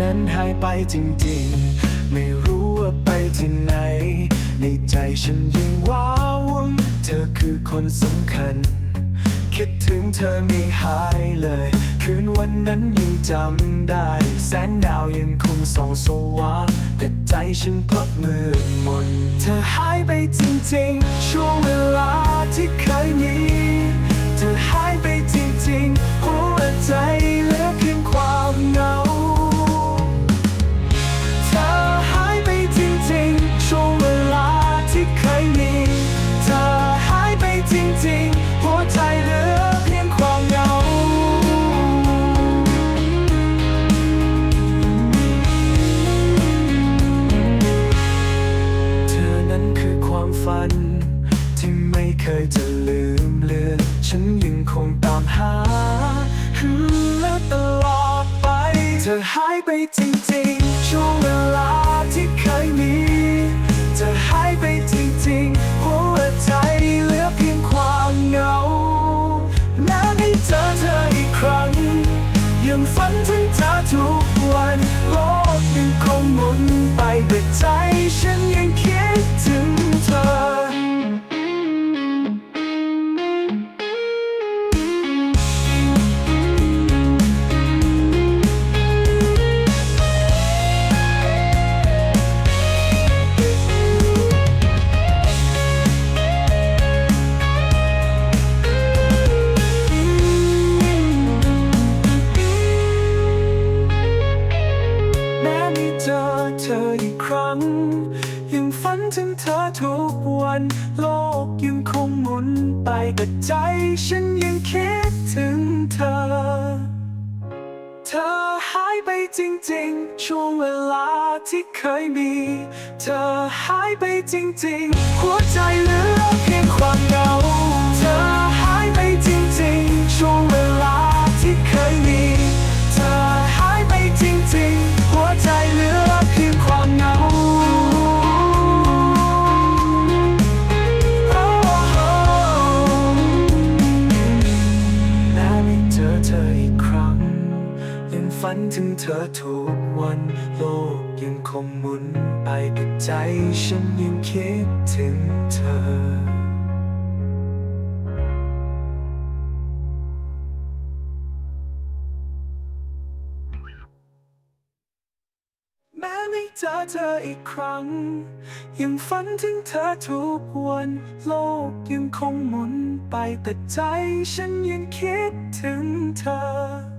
นั้นหายไปจริงๆ ไม่รู้ว่าไปที่ไหน ในใจฉันยังว้าวุ่นเธอคือคนสำคัญ คิดถึงเธอไม่หายเลย คืนวันนั้นยังจำได้ แสงดาวยังคงส่องสว่างแต่ใจฉันกลับมืดมน เธอหายไปจริงๆ ช่วงเวลา คงตามหาและตลอดไป เธอหายไปจริงๆ ช่วงเวลาที่เคยมีเธอหายไปจริงๆ หัวใจเหลือเพียงความเหงาแม้ได้เจอเธออีกครั้ง ยังฝันถึงเธอทุกวัน โลกยังคงหมุนไปแต่ใจฉันยังคิด ออีกครั้ง ยังฝันถึงเธอทุกวัน โลกยังคงหมุนไปแต่ใจฉันยังคิดถึงเธอ เธอหายไปจริงๆ ช่วงเวลาที่เคยมี เธอหายไปจริงๆ หัวใจเหลือ ฝันถึงเธอทุกวัน โลกยังคงหมุนไปแต่ใจฉันยังคิดถึงเธอแม้ไม่เจอเธออีกครั้ง ยังฝันถึงเธอทุกวัน โลกยังคงหมุนไปแต่ใจฉันยังคิดถึงเธอ